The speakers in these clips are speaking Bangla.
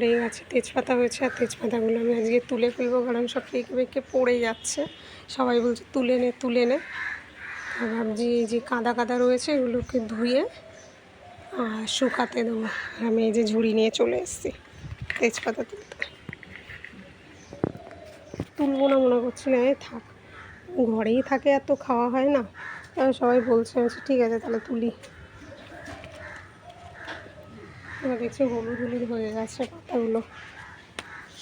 আমার এই গাছে তেজপাতা হয়েছে আর তেজপাতাগুলো আমি আজকে তুলে ফেলব, কারণ সব পেকে পেকে পড়ে যাচ্ছে। সবাই বলছে তুলে নে তুলে নে। ভাবছি এই যে কাদা কাদা রয়েছে, এগুলোকে ধুয়ে আর শুকাতে দেবো। আমি এই যে ঝুড়ি নিয়ে চলে এসেছি, তেজপাতা তুলতে। তুলবো না, মনে করছি না, এই থাক। ঘরেই থাকে, এত খাওয়া হয় না। সবাই বলছে আমি ঠিক আছে, তাহলে তুলি। এবার দেখছি হলুদ হলুদ হয়ে গেছে পাতাগুলো।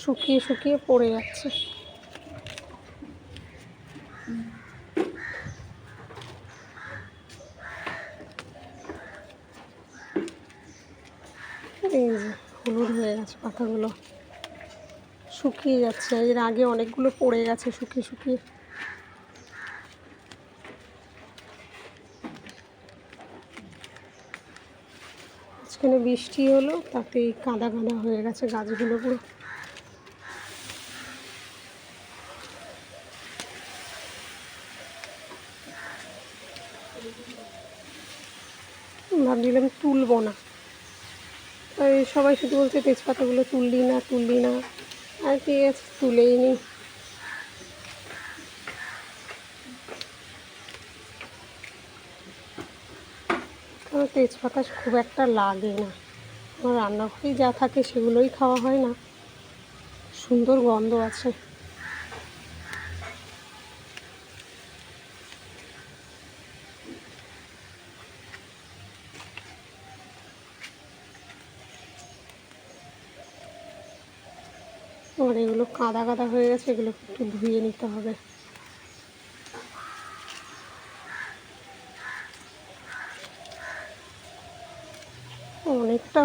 শুকিয়ে শুকিয়ে পড়ে যাচ্ছে। এই যে হলুদ হয়ে গেছে পাতাগুলো। শুকিয়ে যাচ্ছে। এর আগে অনেকগুলো পড়ে গেছে শুকিয়ে শুকিয়ে। মাঝখানে বৃষ্টি হলো, তাতে কাদা কাদা হয়ে গেছে গাছগুলো পুরো। ভাবছিলাম তুলবো না। সবাই শুধু বলছে তেজপাতাগুলো তুললি না তুললি না। আর আছে, তুলেই নি আমার তেজপাতা খুব একটা লাগে না। আমার রান্নাঘরেই যা থাকে সেগুলোই খাওয়া হয় না। সুন্দর গন্ধ আছে। আর এগুলো কাদা কাদা হয়ে গেছে এগুলো একটু ধুয়ে নিতে হবে।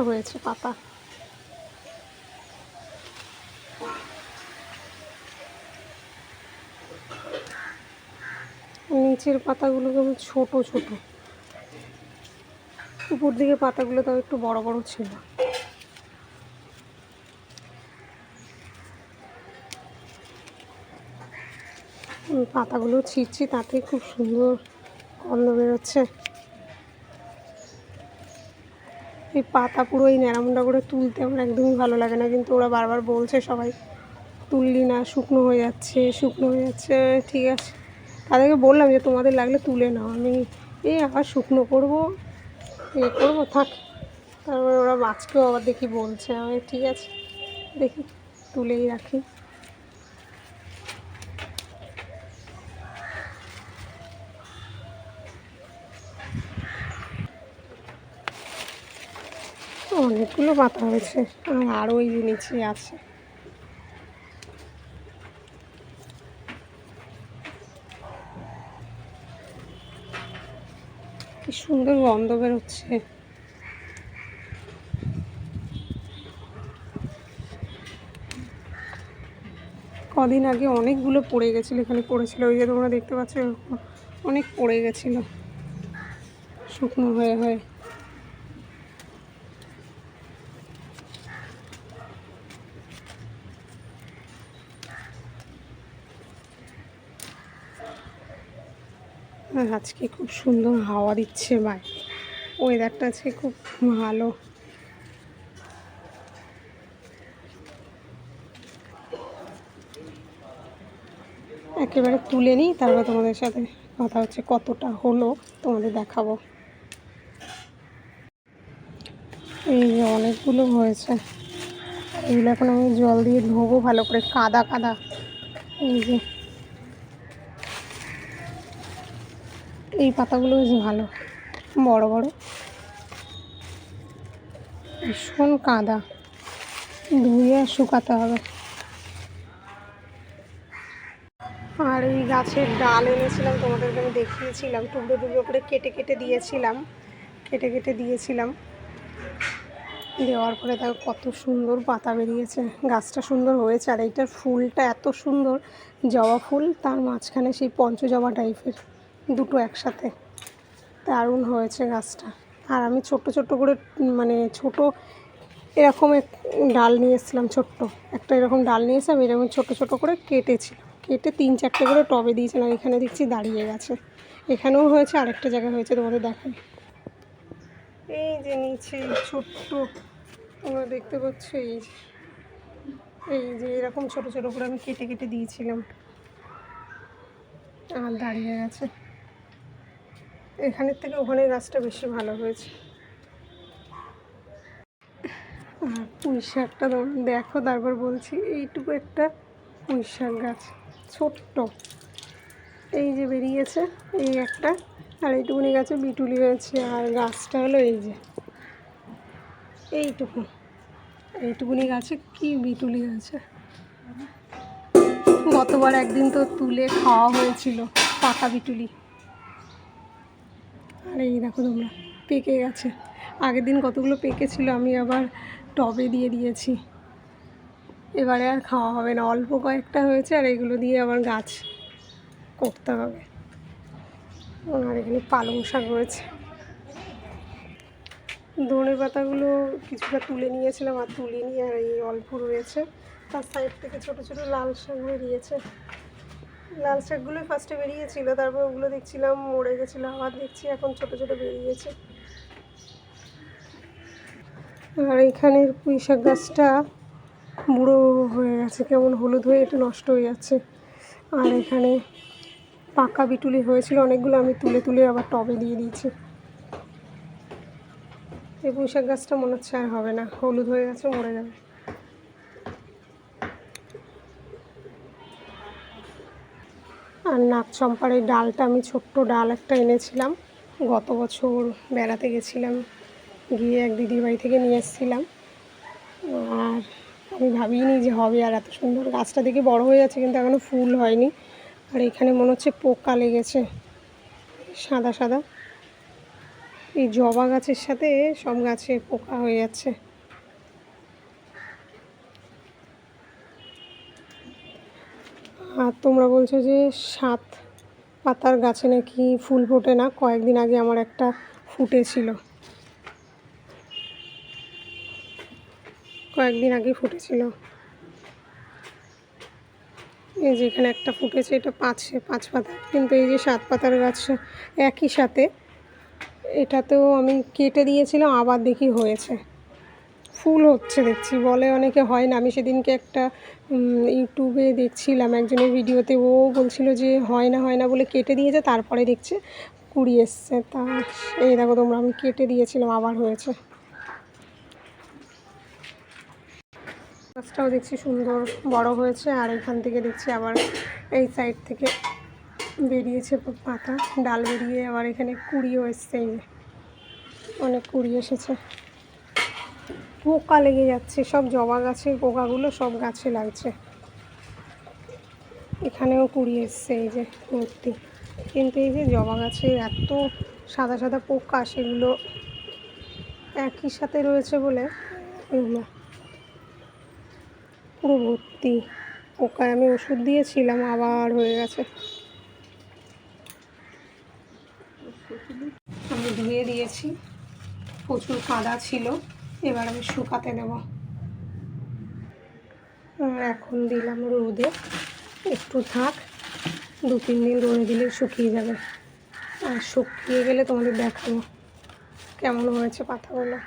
হয়েছে পাতা নিচের পাতাগুলো কেমন ছোট ছোট। উপর দিকে পাতাগুলো তাও একটু বড় বড় ছিল। পাতাগুলো ছিঁড়ছি তাতে খুব সুন্দর গন্ধ বেরোচ্ছে। এই পাতা পুরো এই ন্যাড়ামুন্ডা করে তুলতে আমার একদমই ভালো লাগে না। কিন্তু ওরা বারবার বলছে সবাই, তুললি না, শুকনো হয়ে যাচ্ছে, শুকনো হয়ে যাচ্ছে, ঠিক আছে। তাদেরকে বললাম যে, তোমাদের লাগলে তুলে নাও। আমি এই আবার শুকনো করব, এ, করব? থাক। তারপরে ওরা মাছকেও আবার দেখি বলছে। আমি, ঠিক আছে, দেখি, তুলেই রাখি। অনেকগুলো পাতা হয়েছে। আর আরও এই নিচে আছে। কি সুন্দর গন্ধ বেরোচ্ছে। কদিন আগে অনেকগুলো পড়ে গেছিল, এখানে পড়েছিল। ওই যে তোমরা দেখতে পাচ্ছ অনেক পড়ে গেছিল। শুকনো হয়ে হয়ে। আজকে খুব সুন্দর হাওয়া দিচ্ছে বাইরে ওয়েদারটা আজকে খুব ভালো। একেবারে তুলে নিই, তারপর তোমাদের সাথে কথা হচ্ছে কতটা হলো, তোমাদের দেখাবো। এই যে অনেকগুলো হয়েছে। এগুলো এখন আমি জল দিয়ে ধোবো ভালো করে, কাদা কাদা। এই যে এই পাতাগুলো বেশ ভালো, বড় বড়। ভীষণ কাদা, ধুয়ে শুকাতে হবে। আর এই গাছের ডাল এনেছিলাম, তোমাদেরকে আমি দেখিয়েছিলাম, টুকরো টুকরো করে কেটে কেটে দিয়েছিলাম, কেটে কেটে দিয়েছিলাম। দেওয়ার পরে দেখো কত সুন্দর পাতা বেরিয়েছে, গাছটা সুন্দর হয়েছে, আর এইটার ফুলটা এত সুন্দর, জবা ফুল, তার মাঝখানে সেই পঞ্চজবা টাইপের দুটো একসাথে। দারুণ হয়েছে গাছটা। আর আমি ছোট্ট ছোট্ট করে মানে ছোট এরকম এক ডাল নিয়ে এসেছিলাম ছোট্ট। একটা এরকম ডাল নিয়ে আমি এরকম ছোটো ছোটো করে কেটেছিলাম কেটে তিন চারটে করে টবে দিয়েছিলাম। এখানে দেখছি দাঁড়িয়ে গেছে। এখানেও হয়েছে, আরেকটা জায়গায় হয়েছে, তোমাদের দেখাই। এই যে নিচে ছোট্ট, তোমরা দেখতে পাচ্ছ, এই যে এই যে এরকম ছোট ছোট করে আমি কেটে কেটে দিয়েছিলাম। আর দাঁড়িয়ে গেছে। এখানের থেকে ওখানে গাছটা বেশি ভালো হয়েছে। আর পুঁই শাকটা দেখো, তারপর বলছি এইটুকু একটা পুঁই শাক গাছ, ছোট্ট। এই যে বেরিয়েছে, এই একটা, আর এইটুকুনি গাছে বিটুলি হয়েছে, আর গাছটা হলো এই যে। এইটুকু, এইটুকুনি গাছে কি বিটুলি হয়েছে? গতবার একদিন তো তুলে খাওয়া হয়েছিল, পাকা বিটুলি। আর এই দেখো তোমরা, পেকে গেছে। আগের দিন কতগুলো পেকেছিল আমি আবার টবে দিয়ে দিয়েছি। এবারে আর খাওয়া হবে না, অল্প কয়েকটা হয়েছে আর এগুলো দিয়ে আবার গাছ করতে হবে। আর এখানে পালং শাক রয়েছে। ধনে পাতাগুলো কিছুটা তুলে নিয়েছিলাম আর তুলে নিয়ে আর এই অল্প রয়েছে। তার সাইড থেকে ছোট ছোট লাল শাক বেরিয়েছে। লাল শাকগুলো ফার্স্টে বেরিয়েছিল, তারপর ওগুলো দেখছিলাম, মরে গেছিল, আবার দেখছি এখন ছোট ছোট বেরিয়েছে। আর এখানের পুঁই শাক গাছটা বুড়ো হয়ে গেছে, কেমন হলুদ হয়ে একটু নষ্ট হয়ে যাচ্ছে। আর এখানে পাকা বিটুলি হয়েছিল, অনেকগুলো আমি তুলে তুলে আবার টবে দিয়ে দিয়েছি। এই পুঁই শাক গাছটা মনে হচ্ছে আর হবে না, হলুদ হয়ে গেছে, মরে যাবে। আর নাক চম্পার এই ডালটা আমি ছোট্ট ডাল একটা এনেছিলাম। গত বছর বেড়াতে গেছিলাম, গিয়ে এক দিদির বাড়ি থেকে নিয়ে এসেছিলাম। আর আমি ভাবিনি যে হবে আর এত সুন্দর গাছটা দেখে বড় হয়ে যাচ্ছে, কিন্তু এখনও ফুল হয়নি। আর এখানে মনে হচ্ছে পোকা লেগেছে, সাদা সাদা। এই জবা গাছের সাথে সব গাছে পোকা হয়ে যাচ্ছে। আর তোমরা বলছো যে সাত পাতার গাছে নাকি ফুল ফোটে না? কয়েকদিন আগে আমার একটা ফুটেছিল। কয়েকদিন আগে ফুটেছিল। এই যে এখানে একটা ফুটেছে, এটা পাঁচ পাঁচ পাতা। কিন্তু এই যে সাত পাতার গাছ একই সাথে, এটাতেও আমি কেটে দিয়েছিলাম, আবার দেখি হয়েছে। ফুল হচ্ছে দেখছি, বলে অনেকে হয় না। আমি সেদিনকে একটা ইউটিউবে দেখছিলাম, একজনের ভিডিওতে ও বলছিল যে হয় না হয় না বলে কেটে দিয়েছে, তারপরে দেখছে কুড়ি এসছে। তা এই দেখো তোমরা, আমি কেটে দিয়েছিলাম, আবার হয়েছে। গাছটাও দেখছি সুন্দর, বড় হয়েছে, আর এখান থেকে দেখছি আবার এই সাইড থেকে বেরিয়েছে পাতা, ডাল বেরিয়ে আবার এখানে কুড়িও এসছে অনেক কুড়ি এসেছে। পোকা লেগে যাচ্ছে, সব জবা গাছের পোকাগুলো সব গাছে লাগছে। এখানেও কুড়ি এসছে এই যে ভর্তি কিন্তু এই যে জবা গাছে এত সাদা সাদা পোকা, সেগুলো একই সাথে রয়েছে বলে এগুলো। পুরো ভর্তি পোকায়। আমি ওষুধ দিয়েছিলাম, আবার হয়ে গেছে। আমি ধুয়ে দিয়েছি। প্রচুর কাদা ছিল। এবার আমি শুকাতে আর এখন দিলাম রোদে। একটু থাক, দু তিন দিন রোদে দিলে শুকিয়ে যাবে। আর শুকিয়ে গেলে তোমাদের দেখাবো কেমন হয়েছে পাতাগুলো।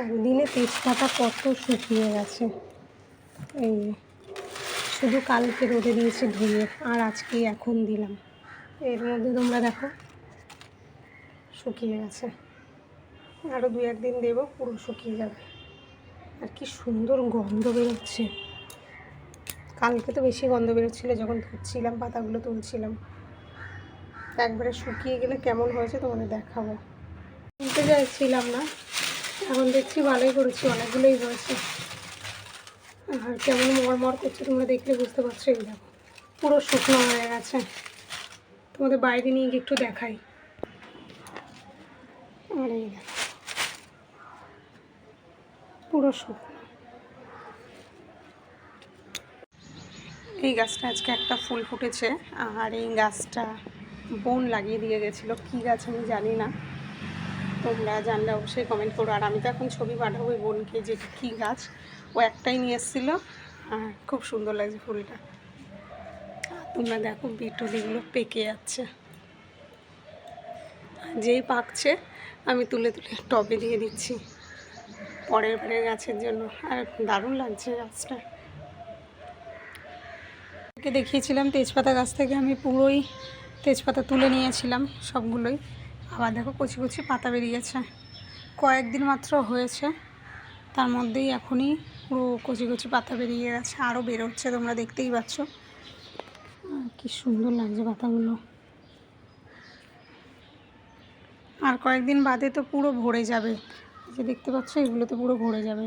একদিনে তেজপাতা কত শুকিয়ে গেছে। এই শুধু কালকে রোদে দিয়েছি ধুয়ে, আর আজকে এখন দিলাম। এর মধ্যে তোমরা দেখো, শুকিয়ে গেছে। আরও দু একদিন দেবো, পুরো শুকিয়ে যাবে। আর কি সুন্দর গন্ধ বেরোচ্ছে। কালকে তো বেশি গন্ধ বেরোচ্ছিলো, যখন ধুচ্ছিলাম, পাতাগুলো তুলছিলাম। একবারে শুকিয়ে গেলে কেমন হয়েছে তোমাদের দেখাবো। তুলতে চাইছিলাম না, এখন দেখছি ভালোই করেছি, অনেকগুলোই হয়েছে। আর কেমন মরমর করছে তোমরা দেখলে বুঝতে পারছ, এই দেখো, পুরো শুকনো হয়ে গেছে। তোমাদের বাইরে নিয়ে গিয়ে একটু দেখাই। আর এই দেখো পুরো শুকনো এই গাছটা আজকে একটা ফুল ফুটেছে, আর এই গাছটা বোন লাগিয়ে দিয়ে গেছিল। কী গাছ আমি জানি না। তোমরা জানলে অবশ্যই কমেন্ট করো। আর আমি তো এখন ছবি পাঠাবো বোনকে যে কী গাছ। ও একটাই নিয়ে এসেছিল, আর খুব সুন্দর লাগছে ফুলটা। তোমরা দেখো বিটুলিগুলো পেকে যাচ্ছে। যেই পাকছে, আমি তুলে তুলে টবে দিয়ে দিচ্ছি। পরের বারের গাছের জন্য। আর দারুণ লাগছে গাছটা। কে দেখিয়েছিলাম তেজপাতা গাছ থেকে, আমি পুরোই তেজপাতা তুলে নিয়েছিলাম সবগুলোই। আবার দেখো কচি কচি পাতা বেরিয়েছে। কয়েকদিন মাত্র হয়েছে, তার মধ্যেই এখনই পুরো কচি কচি পাতা বেরিয়ে গেছে, আরও বেরোচ্ছে, তোমরা দেখতেই পাচ্ছ। কি সুন্দর লাগছে পাতাগুলো। আর কয়েকদিন বাদে তো পুরো ভরে যাবে। যে দেখতে পাচ্ছ এগুলোতে পুরো ভরে যাবে।